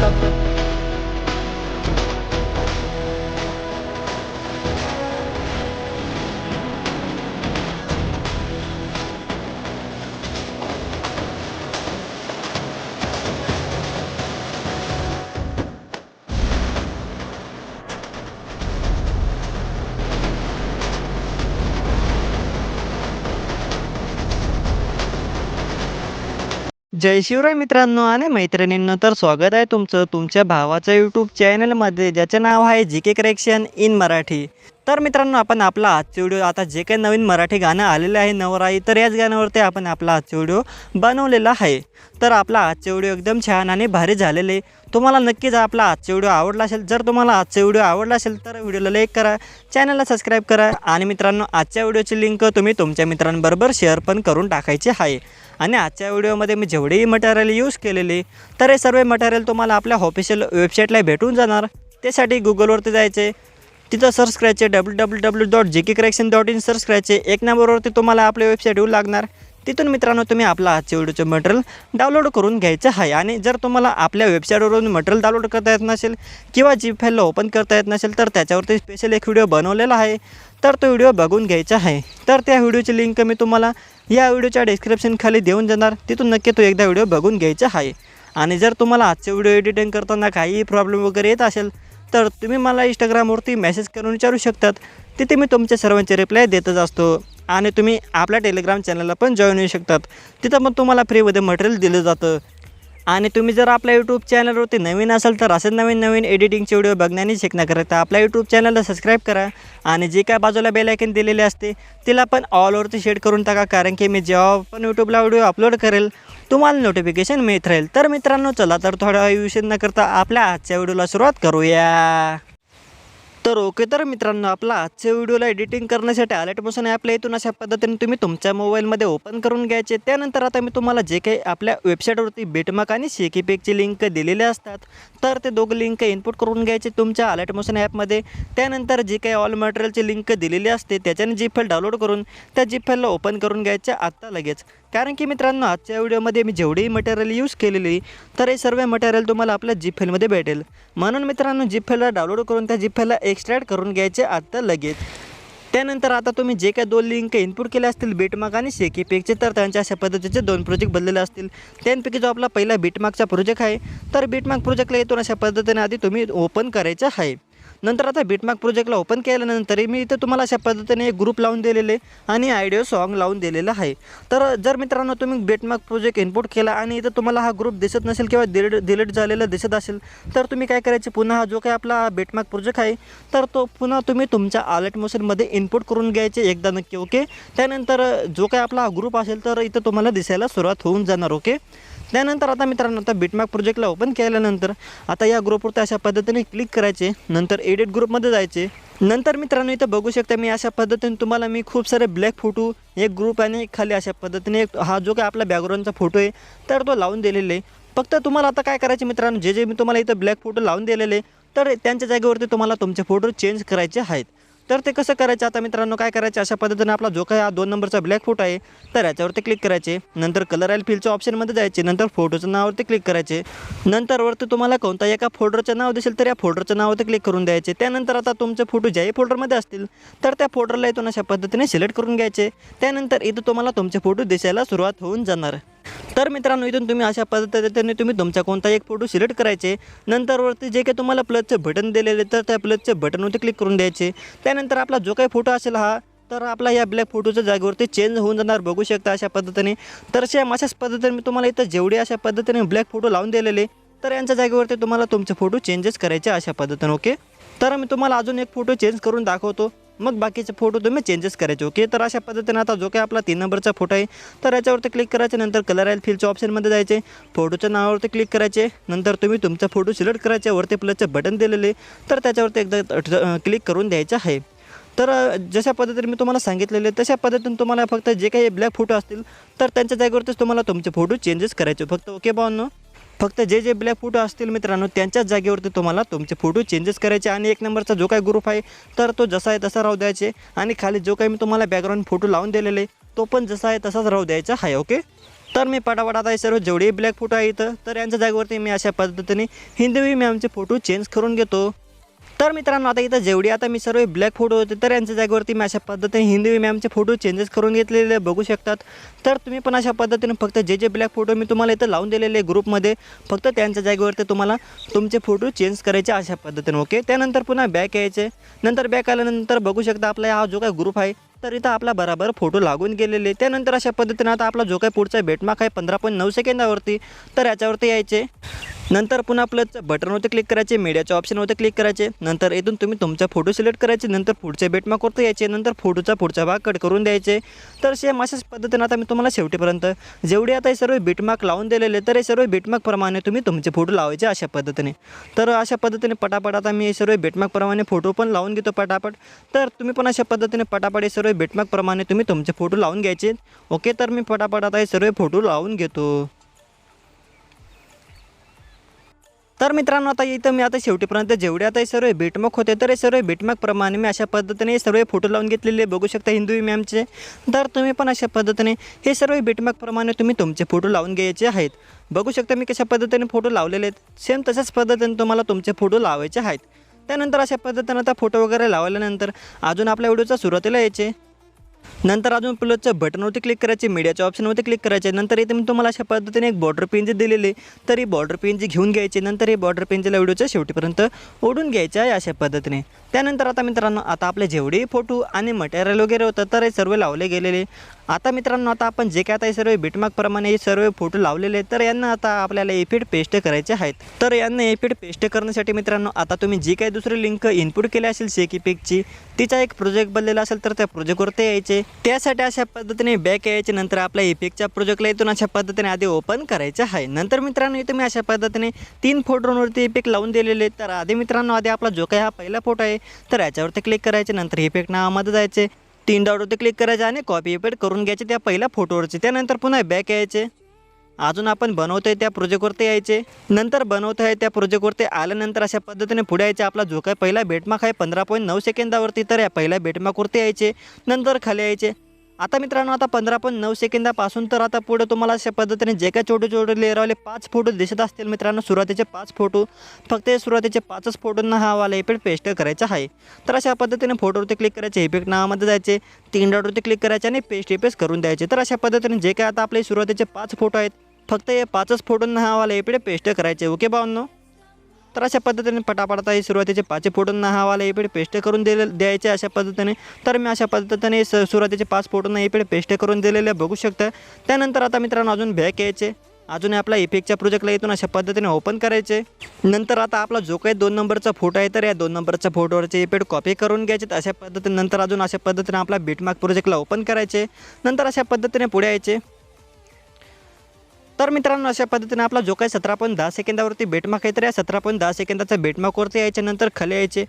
शकतात जय शिवराय मित्रांनो आणि मैत्रिणींनो तर स्वागत आहे तुमचं तुमच्या भावाचं यूट्यूब चॅनलमध्ये ज्याचं नाव आहे G K correction in Marathi तर मित्रांनो आपण आपला आजचा व्हिडिओ आता जे काही नवीन मराठी गाणं आलेलं आहे नवराई तर याच गाण्यावरती आपण आपला आजचे व्हिडिओ बनवलेला आहे. तर आपला आजचे व्हिडिओ एकदम छान आणि भारी झालेले तुम्हाला नक्कीच आपला आजचे व्हिडिओ आवडला असेल जर तुम्हाला आजचे व्हिडिओ आवडला असेल तर व्हिडिओला लाईक करा चॅनलला सबस्क्राईब करा आणि मित्रांनो आजच्या व्हिडिओची लिंक तुम्ही तुमच्या मित्रांबरोबर शेअर पण करून टाकायची आहे. आणि आजच्या व्हिडिओमध्ये मी जेवढेही मटेरियल यूज केलेले तर हे सर्व मटेरियल तुम्हाला आपल्या ऑफिशियल वेबसाईटला भेटून जाणार. त्यासाठी गुगलवरती जायचे तिथं सर्च करायचे W W W dot G K correction dot in search करायचे एक नंबरवरती तुम्हाला आपल्या वेबसाईट येऊ लागणार. तिथून मित्रांनो तुम्ही आपला आजच्या व्हिडिओचं मटेरियल डाउनलोड करून घ्यायचं आहे. आणि जर तुम्हाला आपल्या वेबसाईटवरून मटेरियल डाउनलोड करता येत नसेल किंवा जी फाईलला ओपन करता येत नसेल तर त्याच्यावरती स्पेशल एक व्हिडिओ बनवलेला आहे. तर तो व्हिडिओ बघून घ्यायचा आहे. तर त्या व्हिडिओची लिंक मी तुम्हाला या व्हिडिओच्या डिस्क्रिप्शनखाली देऊन जाणार. तिथून नक्की तो एकदा व्हिडिओ बघून घ्यायचा आहे. आणि जर तुम्हाला आजचे व्हिडिओ एडिटिंग करताना काही प्रॉब्लेम वगैरे येत असेल तर तुम्ही मला इंस्टाग्रामवरती मेसेज करून विचारू शकतात. तिथे मी तुमच्या सर्वांचे रिप्लाय देतच असतो. आणि तुम्ही आपल्या टेलिग्राम चॅनलला पण जॉईन होऊ शकतात. तिथं पण तुम्हाला फ्रीमध्ये मटेरियल दिलं जातं. आणि तुम्ही जर आपल्या यूट्यूब चॅनलवरती नवीन असाल तर असेच नवीन नवीन एडिटिंगचे व्हिडिओ बघण्याने शिकण्याकरिता आपल्या यूट्यूब चॅनलला सबस्क्राईब करा आणि जे काय बाजूला बेलायकन दिलेली दिलेले असते तिला पण ऑलवरती शेड करून टाका कारण की मी जेव्हा पण यूट्यूबला व्हिडिओ अपलोड करेल तुम्हाला नोटिफिकेशन मिळत राहील. तर मित्रांनो चला तर थोडा विषय न करता आपल्या आजच्या व्हिडिओला सुरुवात करूया. तर ओके तर मित्रांनो आपला आजच्या व्हिडिओला एडिटिंग करण्यासाठी अलर्ट मोशन ॲपला इथून अशा पद्धतीने तुम्ही तुमच्या मोबाईलमध्ये ओपन करून घ्यायचे. त्यानंतर आता मी तुम्हाला जे काही आपल्या वेबसाईटवरती बेटमाक आणि शेकीपेकची लिंक दिलेले असतात तर ते दोघं लिंक इनपुट करून घ्यायचे तुमच्या अलर्ट मोशन ॲपमध्ये त्यानंतर जे काही ऑल मटेरियलची लिंक दिलेली असते त्याच्याने जी फाईल डाउनलोड करून त्या जी फाईलला ओपन करून घ्यायच्या आत्ता लगेच कारण की मित्रांनो आजच्या व्हिडिओमध्ये मी जेवढी मटेरियल यूज केलेली तर हे सर्व मटेरियल तुम्हाला आपल्या जी फेलमध्ये भेटेल. म्हणून मित्रांनो जी फेलला डाउनलोड करून त्या जिप फेलला एक्स्ट्रॅक्ट करून घ्यायचे आत्ता लगेच. त्यानंतर आता तुम्ही जे काही दोन लिंक इनपुट केले असतील बीटमार्क आणि शेकीपेकचे तर त्यांच्या अशा पद्धतीचे दोन प्रोजेक्ट बनलेले असतील. त्यांपैकी जो आपला पहिला बीटमार्कचा प्रोजेक्ट आहे तर बीटमार्क प्रोजेक्टला येतून अशा पद्धतीने आधी तुम्ही ओपन करायचं आहे. नंतर आता बीटमार्क प्रोजेक्टला ओपन केल्यानंतर मी इथं तुम्हाला अशा पद्धतीने एक ग्रुप लावून दिलेले आणि आयडिओ सॉन्ग लावून दिलेलं आहे. तर जर मित्रांनो तुम्ही बीटमार्क प्रोजेक्ट इनपुट केला आणि इथं तुम्हाला हा ग्रुप दिसत नसेल किंवा डिलीट डिलीट झालेला दिसत असेल तर तुम्ही काय करायचे? पुन्हा हा जो काही आपला बीटमार्क प्रोजेक्ट आहे तर तो पुन्हा तुम्ही तुमच्या आलेट मोशनमध्ये इनपुट करून घ्यायचे एकदा नक्की ओके त्यानंतर जो काही आपला हा ग्रुप असेल तर इथं तुम्हाला दिसायला सुरुवात होऊन जाणार ओके त्यानंतर आता मित्रांनो आता बिटमॅक प्रोजेक्टला ओपन केल्यानंतर आता या ग्रुपवरती अशा पद्धतीने क्लिक करायचे. नंतर एडिट ग्रुपमध्ये जायचे नंतर मित्रांनो इथं बघू शकता मी अशा पद्धतीने तुम्हाला मी खूप सारे ब्लॅक फोटो एक ग्रुप आणि खाली अशा पद्धतीने एक हा जो काय आपला बॅकग्राऊंडचा फोटो आहे तर तो लावून दिलेला आहे. फक्त तुम्हाला आता काय करायचे मित्रांनो जे जे मी तुम्हाला इथं ब्लॅक फोटो लावून दिलेले तर त्यांच्या जागेवरती तुम्हाला तुमचे फोटो चेंज करायचे आहेत तर ते कसं करायचं? आता मित्रांनो काय करायचं? अशा पद्धतीने आपला जो काही हा दोन नंबरचा ब्लॅक फोटो आहे तर याच्यावरती क्लिक करायचे. नंतर कलर अँड फिलच्या ऑप्शनमध्ये जायचे. नंतर फोटोचं नावावरती क्लिक करायचे. नंतर वरती तुम्हाला कोणता एका फोल्डरचं नाव दिसेल तर या फोल्डरचं नावावरती क्लिक करून द्यायचे. त्यानंतर आता तुमचे फोटो ज्याही फोल्डरमध्ये असतील तर त्या फोल्डरला इथून अशा पद्धतीने सिलेक्ट करून घ्यायचे. त्यानंतर इथं तुम्हाला तुमचे फोटो दिसायला सुरुवात होऊन जाणार. तर मित्रांनो इथून तुम्ही अशा पद्धतीने तुम्ही तुमचा कोणता एक फोटो सिलेक्ट करायचे. नंतरवरती जे काही तुम्हाला प्लसचे बटन दिलेले तर त्या प्लसचे बटनवरती क्लिक करून द्यायचे. त्यानंतर आपला जो काही फोटो असेल हा तर आपला या ब्लॅक फोटोच्या जागेवरती चेंज होऊन जाणार. बघू शकता अशा पद्धतीने. तर सेम अशाच पद्धतीने मी तुम्हाला इथं जेवढे अशा पद्धतीने ब्लॅक फोटो लावून दिलेले तर यांच्या जागेवरती तुम्हाला तुमचे फोटो चेंजेस करायचे अशा पद्धतीने ओके तर मी तुम्हाला अजून एक फोटो चेंज करून दाखवतो. मग बाकीचे फोटो तुम्ही चेंजेस करायचे ओके तर अशा पद्धतीने आता जो काही आपला तीन नंबरचा फोटो आहे तर याच्यावरती क्लिक करायचे नंतर कलर अँड फिलच्या ऑप्शनमध्ये जायचे. फोटोच्या नावावरती क्लिक करायचे नंतर तुम्ही तुमचा फोटो सिलेक्ट करायचे वरती प्लसचे बटन दिलेले तर त्याच्यावरती एकदा क्लिक करून द्यायचं आहे. तर जशा पद्धतीने मी तुम्हाला सांगितलेले तशा पद्धतीने तुम्हाला फक्त जे काही ब्लॅक फोटो असतील तर त्यांच्या जागेवरतीच तुम्हाला तुमचे फोटो चेंजेस करायचे. फक्त ओके भावांनो फक्त जे जे ब्लॅक फोटो असतील मित्रांनो त्यांच्याच जागेवरती तुम्हाला तुमचे फोटो चेंजेस करायचे. आणि एक नंबरचा जो काही ग्रुप आहे तर तो जसा आहे तसा राहू द्यायचे. आणि खाली जो काही मी तुम्हाला बॅकग्राऊंड फोटो लावून दिलेले तो पण जसा आहे तसाच राहू द्यायचा. आहे ओके तर मी पटापट आता सर्व जेवढे ब्लॅक फोटो आहे इथं तर यांच्या जागेवरती मी अशा पद्धतीने हिंदवी मॅमचे फोटो चेंज करून घेतो. तर मित्रांनो आता इथं जेवढी आता मी सर्व ब्लॅक फोटो होते तर यांच्या जागेवरती मी अशा पद्धतीने हिंदी मॅमचे फोटो चेंजेस करून घेतलेले बघू शकतात. तर तुम्ही पण अशा पद्धतीने फक्त जे जे ब्लॅक फोटो मी तुम्हाला इथं लावून दिलेले ग्रुपमध्ये फक्त त्यांच्या जागेवरती तुम्हाला तुमचे फोटो चेंज करायचे अशा पद्धतीने ओके त्यानंतर पुन्हा बॅक यायचे. नंतर बॅक आल्यानंतर बघू शकता आपला हा जो काही ग्रुप आहे तर इथं आपला बराबर फोटो लागून गेलेले. त्यानंतर अशा पद्धतीने आता आपला जो काही पुढचा बेटमार्क आहे पंधरा पॉईंट नऊ सेकंदावरती तर याच्यावरती यायचे. नंतर पुन्हा आपलं बटनवरती क्लिक करायचे मीडियाच्या ऑप्शनवरती क्लिक करायचे. नंतर इथून तुम्ही तुमचा फोटो सिलेक्ट करायचे नंतर पुढच्या बेटमार्कवरती यायचे नंतर फोटोचा पुढचा भाग कट करून द्यायचे. तर सेम अशाच पद्धतीने आता मी तुम्हाला शेवटीपर्यंत जेवढे आता हे सर्व बेटमार्क लावून दिलेले तर हे सर्व बेटमार्कप्रमाणे तुम्ही तुमचे फोटो लावायचे अशा पद्धतीने. तर अशा पद्धतीने पटापट आता मी हे सर्व बेटमार्कप्रमाणे फोटो पण लावून घेतो पटापट. तर तुम्ही पण अशा पद्धतीने पटापट हे सर्व बीटमार्कप्रमाणे तुम्ही तुमचे फोटो लावून घ्यायचे. ओके तर मी फटाफट आता हे सर्व फोटो लावून घेतो. तर मित्रांनो आता इथं मी आता शेवटीपर्यंत जेवढे आता हे सर्व बीटमॅक होते तर हे सर्व बीटमॅकप्रमाणे मी अशा पद्धतीने हे सर्व फोटो लावून घेतलेले. बघू शकता हिंदू मॅमचे तर तुम्ही पण अशा पद्धतीने हे सर्व बीटमॅकप्रमाणे तुम्ही तुमचे फोटो लावून घ्यायचे आहेत. बघू शकता मी कशा पद्धतीने फोटो लावलेले आहेत. सेम तशाच पद्धतीने तुम्हाला तुमचे फोटो लावायचे आहेत. त्यानंतर अशा पद्धतीने आता फोटो वगैरे लावल्यानंतर अजून आपल्या व्हिडिओचा सुरुवातीला यायचे. नंतर अजून प्लसच्या बटनवरती क्लिक करायचे मीडियाच्या ऑप्शनवरती क्लिक करायचे. नंतर इथे मी तुम्हाला अशा पद्धतीने एक बॉर्डर पेन दिलेली तर ही बॉर्डर पेन जी घेऊन घ्यायची नंतर हे बॉर्डर पेनच्या व्हिडिओच्या शेवटीपर्यंत ओढून घ्यायचं आहे अशा पद्धतीने. त्यानंतर आता मित्रांनो आता आपले जेवढे फोटो आणि मटेरियल वगैरे होतं तर हे सर्व लावले गेलेले. आता मित्रांनो आता आपण जे काय आता हे सर्व बिटमार्कप्रमाणे हे सर्व फोटो लावलेले आहेत तर यांना आता आपल्याला एफिड पेस्ट करायचे आहेत. तर यांना एफिड पेस्ट करण्यासाठी मित्रांनो आता तुम्ही जी काही दुसरी लिंक इनपुट केली असेल शेकीपिकची तिचा एक प्रोजेक्ट बनलेला असेल तर त्या प्रोजेक्टवरती यायचे. त्यासाठी अशा पद्धतीने बॅक यायचे नंतर आपल्या इफेक्टच्या प्रोजेक्टला इथून अशा पद्धतीने आधी ओपन करायचे आहे. नंतर मित्रांनो इथे मी अशा पद्धतीने तीन फोटोंवरती इफेक्ट लावून दिलेले आहेत. तर आधी मित्रांनो आधी आपला जो काही हा पहिला फोटो आहे तर याच्यावरती क्लिक करायचे नंतर इफेक्ट नावामध्ये जायचे. तीन डॉटवरती क्लिक करायचे आणि कॉपी पेड करून घ्यायचे त्या पहिल्या फोटोवरचे त्यानंतर पुन्हा बॅक यायचे. अजून आपण बनवतोय त्या प्रोजेक्टवरती यायचे. नंतर बनवतो आहे त्या प्रोजेक्टवरती आल्यानंतर अशा पद्धतीने पुढे यायचे. आपला जो काय पहिला बेटमार्क आहे पंधरा पॉईंट नऊ सेकंदावरती तर या पहिल्या बेटमार्कवरती यायचे. नंतर खाली यायचे. आता मित्रांनो आता पंधरा पण नऊ सेकंदापासून तर आता पुढे तुम्हाला अशा पद्धतीने जे काही छोटे छोटे लेअरवाले पाच फोटो दिसत असतील मित्रांनो सुरुवातीचे पाच फोटो फक्त हे सुरुवातीचे पाचच फोटोंना हा वाला इफेक्ट पेस्ट करायचा आहे. तर अशा पद्धतीने फोटोवरती क्लिक करायचे इफेक्ट नावामध्ये जायचे तीन डॉटवरती क्लिक करायचे आणि पेस्ट पेस्ट करून द्यायचे. तर अशा पद्धतीने जे काय आता आपले सुरुवातीचे पाच फोटो आहेत फक्त हे पाचच फोटोंना हा वाला इफेक्ट पेस्ट करायचे. ओके बावनो तर अशा पद्धतीने पटापटा हे सुरुवातीचे पाच फोटोंना हा वाला इकडे पेस्ट करून दिले द्यायचे अशा पद्धतीने. तर मी अशा पद्धतीने स सुरुवातीचे पाच फोटोंना इकडे पेस्ट करून दिलेले बघू शकता. त्यानंतर आता मित्रांनो अजून बॅक यायचे. अजून आपला इफेक्टच्या प्रोजेक्टला इथून अशा पद्धतीने ओपन करायचे. नंतर आता आपला जो काही दोन नंबरचा फोटो आहे तर या दोन नंबरच्या फोटोवरचे इफेक्ट कॉपी करून घ्यायचे. अशा पद्धतीने नंतर अजून अशा पद्धतीने आपला बीटमार्क प्रोजेक्टला ओपन करायचे. नंतर अशा पद्धतीने पुढे यायचे. तर मित्रांनो अशा पद्धतीने आपला जो काही सतरा पॉईंट दहा सेकंदावरती बेटमाक आहे तर या सतरा पॉईंट दहा सेकंदाचा बेटमार्कवरती यायचे नंतर खाली यायचे.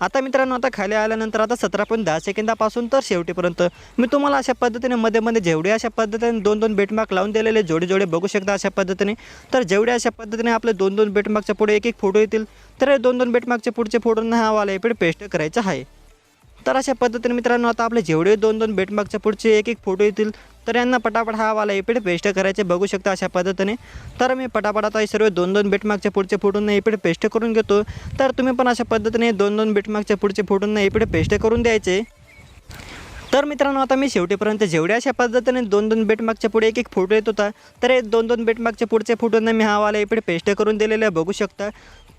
आता मित्रांनो आता खाली आल्यानंतर आता सतरा पॉईंट दहा सेकंदापासून तर शेवटीपर्यंत. मी तुम्हाला अशा पद्धतीने मध्ये मध्ये जेवढे अशा पद्धतीने दोन दोन बेटमार्क लावून दिलेले जोडे जोडे बघू शकता अशा पद्धतीने. तर जेवढे अशा पद्धतीने आपले दोन दोन बेटमार्कच्या पुढे एक एक फोटो येतील तर दोन दोन बेटमार्कच्या पुढचे फोटो हा वाला इकडे पेस्ट करायचा आहे. तर अशा पद्धतीने मित्रांनो आता आपले जेवढे दोन दोन बेटमार्कच्या पुढचे एक एक फोटो येतील तर यांना पटापट हा वाला एपीड पेस्ट करायचे बघू शकता अशा पद्धतीने. तर मी पटापट आता हे सर्व दोन दोन बेटमागच्या पुढचे फुटून एपीड पेस्ट करून घेतो. तर तुम्ही पण अशा पद्धतीने दोन दोन बेटमागच्या पुढचे फुटून इकडे पेस्ट करून द्यायचे. तर मित्रांनो आता मी शेवटीपर्यंत जेवढ्या अशा पद्धतीने दोन दोन बेटमागच्या पुढे एक एक फोटो येत होता तर हे दोन दोन बेटमागच्या पुढचे फोटोंना मी हा वाला इकडे पेस्ट करून दिलेला आहे बघू शकता.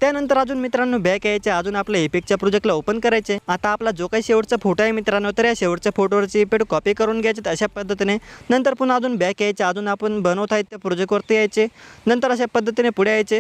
त्यानंतर अजून मित्रांनो बॅक यायचे अजून आपल्या इफेक्टच्या प्रोजेक्टला ओपन करायचे. आता आपला जो काही शेवटचा फोटो आहे मित्रांनो तर या शेवटच्या फोटोवरची इफेक्ट कॉपी करून घ्यायचे अशा पद्धतीने. नंतर पुन्हा अजून बॅक यायचे अजून आपण बनवत आहेत त्या प्रोजेक्टवरती यायचे. नंतर अशा पद्धतीने पुढे यायचे.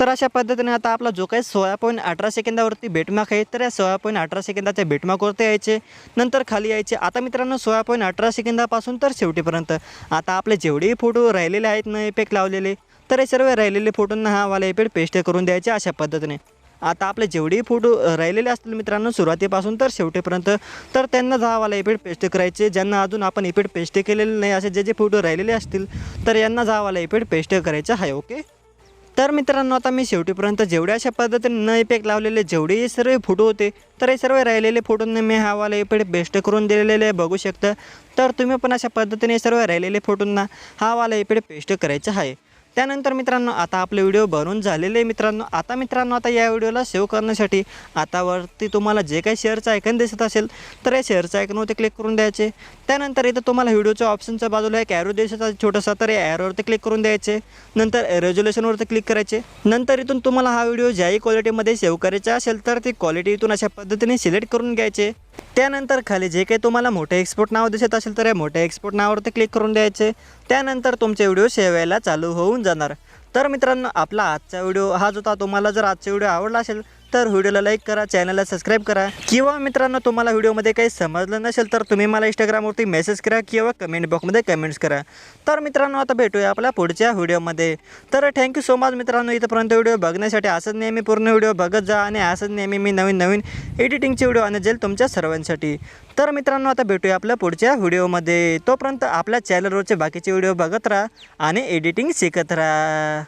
तर अशा पद्धतीने आता आपला जो काही सोळा पॉईंट अठरा सेकंदावरती बेटमार्क आहे तर या सोळा पॉईंट अठरा सेकंदाच्या बेटमार्कवरती यायचे नंतर खाली यायचे. आता मित्रांनो सोळा पॉईंट अठरा सेकंदापासून तर शेवटीपर्यंत. आता आपले जेवढेही फोटो राहिलेले आहेत ना इफेक्ट लावलेले तर हे सर्व राहिलेले फोटोंना हा वाला इफेक्ट पेस्ट करून द्यायचे अशा पद्धतीने. आता आपले जेवढेही फोटो राहिलेले असतील मित्रांनो सुरुवातीपासून तर शेवटीपर्यंत तर त्यांना जावाला वाला इफेक्ट पेस्ट करायचे. ज्यांना अजून आपण इफेक्ट पेस्ट केलेले नाही असे जे जे फोटो राहिलेले असतील तर यांना जावाला वाला इफेक्ट पेस्ट करायचा आहे ओके तर मित्रांनो आता मी शेवटीपर्यंत जेवढ्या अशा पद्धतीने न इफेक्ट लावलेले जेवढे सर्व फोटो होते तर हे सर्व राहिलेले फोटोंना मी हा वाला इफेक्ट बेस्ट करून दिलेले आहे बघू शकतं. तर तुम्ही पण अशा पद्धतीने सर्व राहिलेले फोटोंना हा वाला इफेक्ट पेस्ट करायचा आहे. त्यानंतर मित्रांनो आता आपले व्हिडिओ बनवून झालेले मित्रांनो. आता मित्रांनो आता या व्हिडिओला सेव्ह करण्यासाठी आतावरती तुम्हाला जे काही शेअरचं आयकन दिसत असेल तर या शेअरचं आयकनवरती क्लिक करून द्यायचे. त्यानंतर इथं तुम्हाला व्हिडिओच्या ऑप्शनच्या बाजूला एक ॲरो दिसत आहे छोटासा तर या ॲरोवरती क्लिक करून द्यायचे. नंतर रेझोल्युशनवरती क्लिक करायचे. नंतर इथून तुम्हाला हा व्हिडिओ ज्याही क्वालिटीमध्ये सेव्ह करायचा असेल तर ती क्वालिटी इथून अशा पद्धतीने सिलेक्ट करून घ्यायचे. त्यानंतर खाली जे काही तुम्हाला मोठे एक्सपोर्ट नाव दिसत असेल तर या मोठ्या एक्सपोर्ट नावावरती क्लिक करून द्यायचे. त्यानंतर तुमचे व्हिडिओ शेवायला चालू होऊन जाणार. तर मित्रांनो आपला आजचा व्हिडिओ हा जो होता तुम्हाला जर आजचा व्हिडिओ आवडला असेल तर व्हिडिओला लाईक करा चॅनलला सबस्क्राईब करा. किंवा मित्रांनो तुम्हाला व्हिडिओमध्ये काही समजलं नसेल तर तुम्ही मला इंस्टाग्रामवरती मेसेज करा किंवा कमेंट बॉक्समध्ये कमेंट्स करा. तर मित्रांनो आता भेटूया आपल्या पुढच्या व्हिडिओमध्ये. तर थँक्यू सो मच मित्रांनो इथंपर्यंत व्हिडिओ बघण्यासाठी असंच नेहमी पूर्ण व्हिडिओ बघत जा आणि असंच नेहमी मी नवीन नवीन एडिटिंगचे व्हिडिओ आणि जेल तुमच्या सर्वांसाठी. तर मित्रांनो आता भेटूया आपल्या पुढच्या व्हिडिओमध्ये. तोपर्यंत आपल्या चॅनलवरचे बाकीचे व्हिडिओ बघत राहा आणि एडिटिंग शिकत राहा.